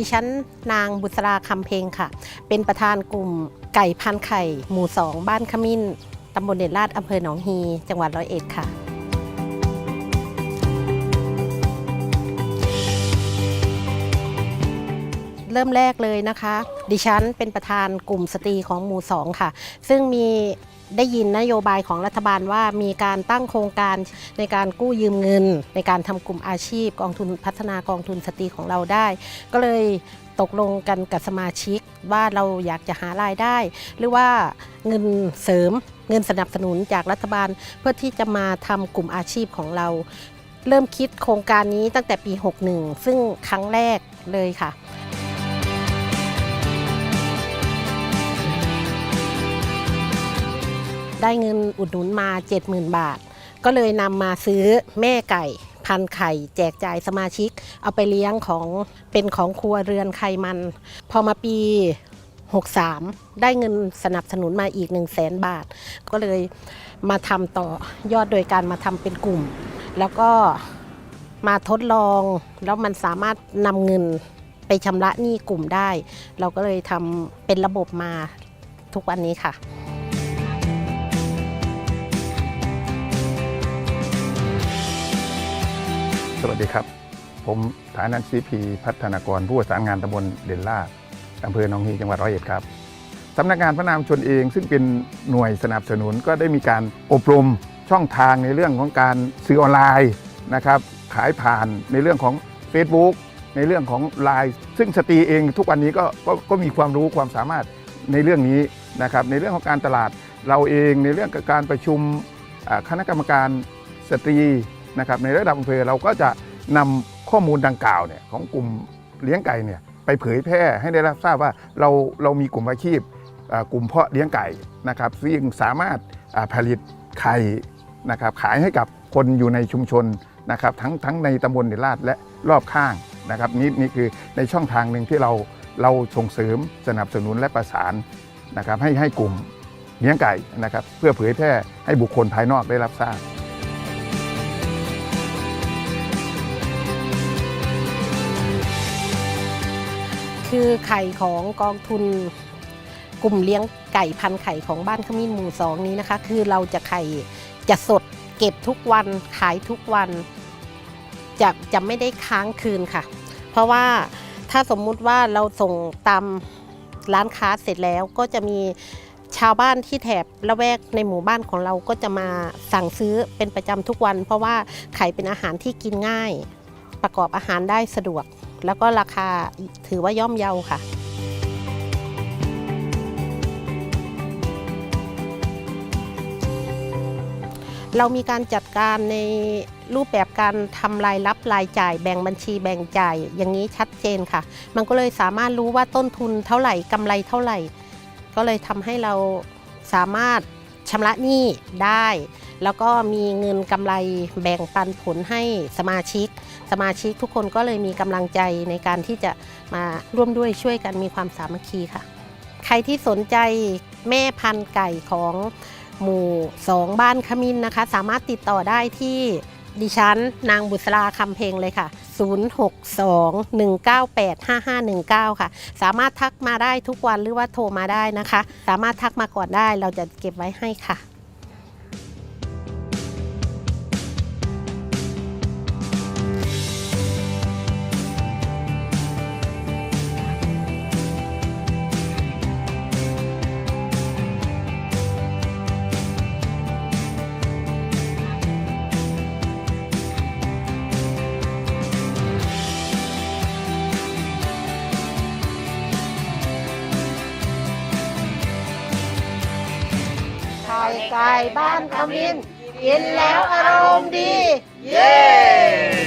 ดิฉันนางบุษราคำเพลงค่ะ เป็นประธานกลุ่มไก่พันไข่ หมู่2บ้านขมิ้นตำบลเด่นลาดอำเภอหนองฮี จังหวัดร้อยเอ็ดค่ะ เริ่มแรกเลยนะคะ ดิฉันเป็นประธานกลุ่มสตรีของหมู่2ค่ะ ซึ่งมี ได้ยินนโยบายของรัฐบาลว่ามีการตั้งโครงการในการกู้ยืมเงิน ในการทำกลุ่มอาชีพ กองทุนพัฒนากองทุนสตรีของเราได้ ก็เลยตกลงกันกับสมาชิกว่าเราอยากจะหารายได้ หรือว่าเงินเสริมเงินสนับสนุนจากรัฐบาล เพื่อที่จะมาทำกลุ่มอาชีพของเรา เริ่มคิดโครงการนี้ตั้งแต่ปี 61 ซึ่งครั้งแรกเลยค่ะ ได้เงินอุดหนุนมา 70,000 บาท ก็เลยนำมาซื้อแม่ไก่ พันไข่ แจกจ่ายสมาชิก เอาไปเลี้ยงของเป็นของครัวเรือนไขมัน พอมาปี 63 ได้เงินสนับสนุนมาอีก 1 0 0 0 0แสนบาท ก็เลยมาทำต่อยอดโดยการมาทำเป็นกลุ่ม แล้วก็มาทดลองแล้วมันสามารถนำเงินไปชำระหนี้กลุ่มได้ เราก็เลยทำเป็นระบบมาทุกวันนี้ค่ะ สวัสดีครับ ผมฐานันซีพีพัฒนากรผู้ประสานงานตำบลเด่นลาดอำเภอหนองฮีจังหวัดร้อยเอ็ดครับสำนักงานพระนามชนเองซึ่งเป็นหน่วยสนับสนุนก็ได้มีการอบรมช่องทางในเรื่องของการซื้อออนไลน์นะครับขายผ่านในเรื่องของ Facebook ในเรื่องของ Line ซึ่งสตรีเองทุกวันนี้ก็ก็ก็มีความรู้ความสามารถในเรื่องนี้นะครับในเรื่องของการตลาดเราเองในเรื่องการประชุมคณะกรรมการสตรี นะครับในระดับอำเภอเราก็จะนำข้อมูลดังกล่าวเนี่ยของกลุ่มเลี้ยงไก่เนี่ยไปเผยแพร่ให้ได้รับทราบว่าเราเรามีกลุ่มอาชีพกลุ่มเพาะเลี้ยงไก่นะครับซึ่งสามารถผลิตไข่นะครับขายให้กับคนอยู่ในชุมชนนะครับทั้งทั้งในตำบลเดลาดและรอบข้างนะครับนี่นี่คือในช่องทางหนึ่งที่เราเราส่งเสริมสนับสนุนและประสานนะครับให้ให้กลุ่มเลี้ยงไก่นะครับเพื่อเผยแพร่ให้บุคคลภายนอกได้รับทราบ คือไข่ของกองทุนกลุ่มเลี้ยงไก่พันไข่ของบ้านขมิ้นหมู่สองนี้นะคะ คือเราจะไข่จะสดเก็บทุกวันขายทุกวัน จะจะไม่ได้ค้างคืนค่ะ เพราะว่าถ้าสมมุติว่าเราส่งตามร้านค้าเสร็จแล้วก็จะมีชาวบ้านที่แถบละแวกในหมู่บ้านของเราก็จะมาสั่งซื้อเป็นประจำทุกวัน เพราะว่าไข่เป็นอาหารที่กินง่าย ประกอบอาหารได้สะดวก แล้วก็ราคาถือว่าย่อมเยาค่ะ เรามีการจัดการในรูปแบบการทำรายรับรายจ่ายแบ่งบัญชีแบ่งจ่ายอย่างนี้ชัดเจนค่ะ มันก็เลยสามารถรู้ว่าต้นทุนเท่าไหร่กำไรเท่าไหร่ ก็เลยทำให้เราสามารถ ชำระหนี้ได้ แล้วก็มีเงินกำไรแบ่งปันผลให้สมาชิก สมาชิกทุกคนก็เลยมีกำลังใจในการที่จะมาร่วมด้วยช่วยกันมีความสามัคคีค่ะ ใครที่สนใจแม่พันธุ์ไก่ของหมู่สองบ้านขมิ้นนะคะ สามารถติดต่อได้ที่ดิฉัน นางบุษราคำเพลงเลยค่ะ0621985519 ค่ะ สามารถทักมาได้ทุกวันหรือว่าโทรมาได้นะคะ สามารถทักมาก่อนได้เราจะเก็บไว้ให้ค่ะ ไก่บ้านขมิ้นกินแล้วอารมณ์ดี เย้